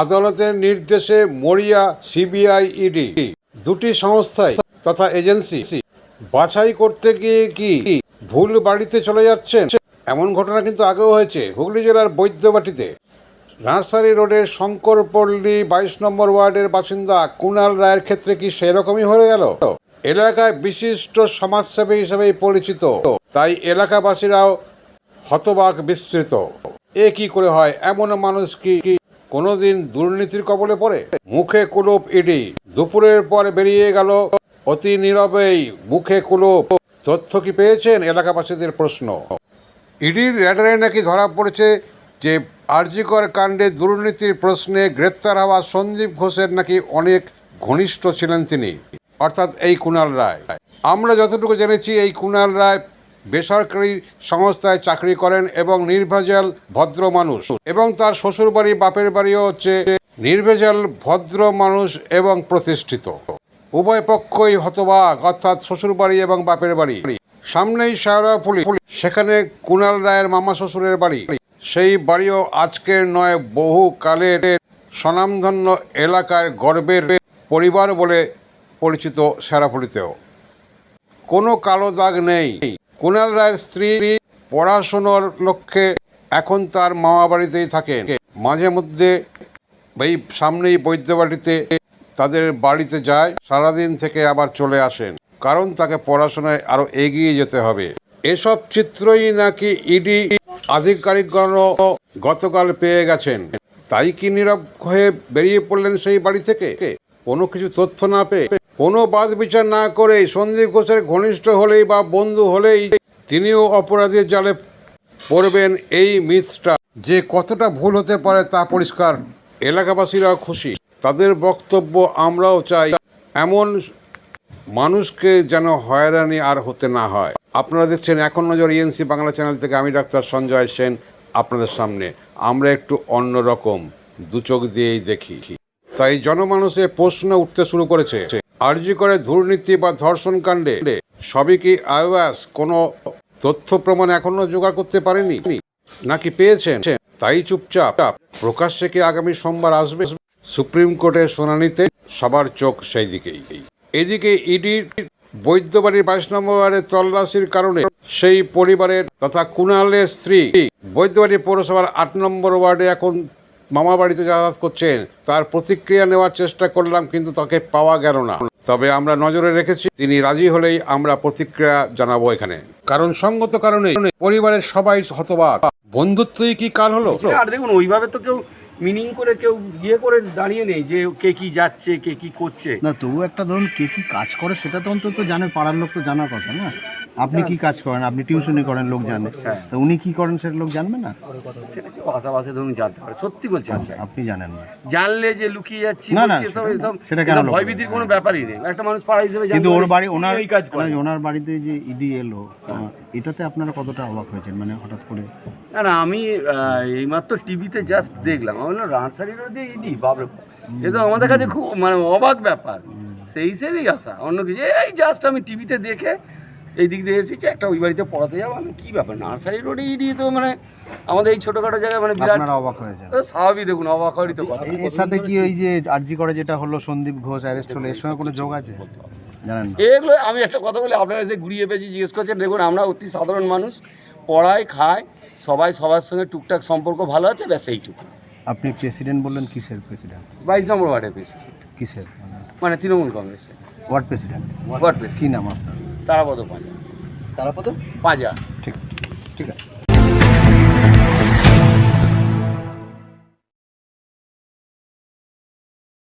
আদালতের নির্দেশে মরিয়া সিবিআই ইডি দুটি সংস্থায় তথা এজেন্সি বাছাই করতে গিয়ে কি ভুল বাড়িতে চলে যাচ্ছেন? এমন ঘটনা কিন্তু আগেও হয়েছে হুগলি জেলার বৈদ্যবাটিতে। নার্সারি রোডের শঙ্করপল্লী বাইশ নম্বর ওয়ার্ডের বাসিন্দা কুণাল রায়ের ক্ষেত্রে কি সেরকমই হয়ে গেল? এলাকায় বিশিষ্ট সমাজসেবী হিসেবেই পরিচিত, তাই এলাকাবাসীরাও হতবাক বিস্তৃত। এ কি করে হয়? এমন মানুষ কি কোনোদিন দুর্নীতির কবলে পড়ে। মুখে কুলুপ ইডি। দুপুরের পর বেরিয়ে গেল অতি নীরবেই মুখে কুলুপ। তথ্য কি পেয়েছেন এলাকাবাসীদের প্রশ্ন? ইডির র্যাডারে নাকি ধরা পড়েছে যে আরজিকর কাণ্ডে দুর্নীতির প্রশ্নে গ্রেপ্তার হওয়া সন্দীপ ঘোষের নাকি অনেক ঘনিষ্ঠ ছিলেন তিনি। অর্থাৎ এই কুণাল রায়। আমরা যতটুকু জেনেছি, এই কুণাল রায় বেসরকারি সংস্থায় চাকরি করেন এবং নির্ভেজাল ভদ্র মানুষ। এবং তার শ্বশুর বাড়ি বাপের বাড়িও হচ্ছে নির্ভেজাল, ভদ্র মানুষ এবং প্রতিষ্ঠিত। উভয় পক্ষই হতবাক, অর্থাৎ শ্বশুর বাড়ি এবং বাপের বাড়ি। সামনেই শেওড়াফুলি সেখানে কুণাল রায়ের মামা শ্বশুরের বাড়ি। সেই বাড়িও আজকের নয়, বহু কালের স্বনামধন্য এলাকার গর্বের পরিবার বলে পরিচিত শেরাফুলিতেও কোনো কালো দাগ নেই। কুণাল রায়ের স্ত্রী পড়াশুনোর লক্ষ্যে এখন তার মামা বাড়িতেই থাকেন। মাঝে মধ্যে এই সামনেই বৈদ্যবাড়িতে তাদের বাড়িতে যায়, সারাদিন থেকে আবার চলে আসেন। কারণ তাকে পড়াশোনায় আরও এগিয়ে যেতে হবে। এসব চিত্রই নাকি ইডি আধিকারিকগণ গতকাল পেয়ে গেছেন। তাই কি নীরব হয়ে বেরিয়ে পড়লেন সেই বাড়ি থেকে? কোনো কিছু তথ্য না পেয়ে কোনো বাদ বিচার না করে সন্দীপ ঘোষের ঘনিষ্ঠ হলেই বা বন্ধু হলেই তিনিও অপরাধীর জালে পড়বেন এই মিথটা। যে কতটা ভুল হতে পারে তা পরিষ্কার। এলাকাবাসীরাও খুশি। তাদের বক্তব্য আমরাও চাই। এমন মানুষকে যেন হয়রানি আর হতে না হয়। আপনারা দেখছেন এখন নজর ইএনসি বাংলা চ্যানেল থেকে আমি ডাক্তার সঞ্জয় সেন আপনাদের সামনে। আমরা একটু অন্য রকম দু চোখ দিয়েই দেখি। তাই জনমানুষে প্রশ্ন উঠতে শুরু করেছে। আরজি করে দুর্নীতি বা ধর্ষণ কাণ্ডে সবই কি আইওয়াস কোনো তথ্য প্রমাণ এখনও জোগাড় করতে পারেনি? নাকি পেয়েছেন? তাই চুপচাপ। প্রকাশ্যে কি আগামী সোমবার আসবে? সুপ্রিম কোর্টের শুনানিতে সবার চোখ সেই দিকেই। এদিকে ইডির বৈদ্যবাড়ির বাইশ নম্বর ওয়ার্ডের তল্লাশির কারণে সেই পরিবারের তথা কুণালের স্ত্রী বৈদ্যবাড়ি পৌরসভার আট নম্বর ওয়ার্ডে এখন মামা বাড়িতে যাতায়াত করছেন। তার প্রতিক্রিয়া নেওয়ার চেষ্টা করলাম, কিন্তু তাকে পাওয়া গেল না। তবে আমরা নজরে রেখেছি তিনি রাজি হলেই আমরা প্রতিক্রিয়া জানাব এখানে। কারণ সঙ্গত কারণে পরিবারের সবাই হতবাক। বন্ধুত্বই কি কাল হলো? আর দেখুন ওইভাবে তো কেউ মিনিং করে কেউ ইয়ে করে দাঁড়িয়ে নেই যে কে কি যাচ্ছে কে কি করছে। না তবু একটা ধরুন কে কি কাজ করে সেটা তো অন্তত জানে পাড়ার লোক তো জানার কথা না। আপনি কি কাজ করেন? আপনি টিউশনি করেন লোক জানে। হ্যাঁ। তো উনি কি করেন সেটা লোক জানবে না? সেটা কেউ আশেপাশে ধরুন জানতে পারে। সত্যি বলছি আচ্ছা আপনি জানেন না। জানলে যে লুকিয়ে যাচ্ছি না, না, এসব সেটা- এসব সেটা কেন ভয়ভীতির কোনো ব্যাপারই নেই। একটা মানুষ পাড়া হিসেবে কিন্তু ওর বাড়ি ওনার এই কাজ করে ওনার- বাড়িতে যে ইডি এলো এটাতে আপনারা কতটা অবাক হয়েছেন? মানে হঠাৎ করে না না আমি এইমাত্র টিভিতে জাস্ট দেখলাম। আমি বললাম রানসারি রোডে ইডি বাবরে এ তো আমাদের কাছে খুব মানে অবাক ব্যাপার। সেই হিসেবেই আসা। অন্য কিছু এই জাস্ট আমি টিভিতে দেখে এই দিক দিয়ে এসেছি একটা ওই বাড়িতে পড়াতে যাব। আমি কী ব্যাপার নার্সারি রোডে ইডি তো মানে আমাদের এই ছোটোখাটো জায়গায় মানে বিরাট অবাক হয়েছেন তো স্বাভাবিক দেখুন অবাক হওয়ারই তো কথা। এর সাথে কি ওই যে আরজি করে যেটা হলো সন্দীপ ঘোষ অ্যারেস্ট হলো এর সঙ্গে কোনো যোগ আছে? জানেন এগুলো আমি একটা কথা বলি আপনারা যে ঘুরিয়ে পেয়েছি জিজ্ঞেস করছেন দেখুন আমরা অতি সাধারণ মানুষ পড়ায় খায় সবাই সবার সঙ্গে টুকটাক সম্পর্ক ভালো আছে ব্যাস এইটুকু। আপনি প্রেসিডেন্ট বললেন কিসের প্রেসিডেন্ট বাইশ নম্বর ওয়ার্ডের প্রেসিডেন্ট কিসের? মানে তৃণমূল কংগ্রেসের। ওয়ার্ড প্রেসিডেন্ট ওয়ার্ড পেয়েছি কী নাম আপনার? তারাপদ পাঁজা। তারাপদ? পাঁজা। ঠিক ঠিক আছে।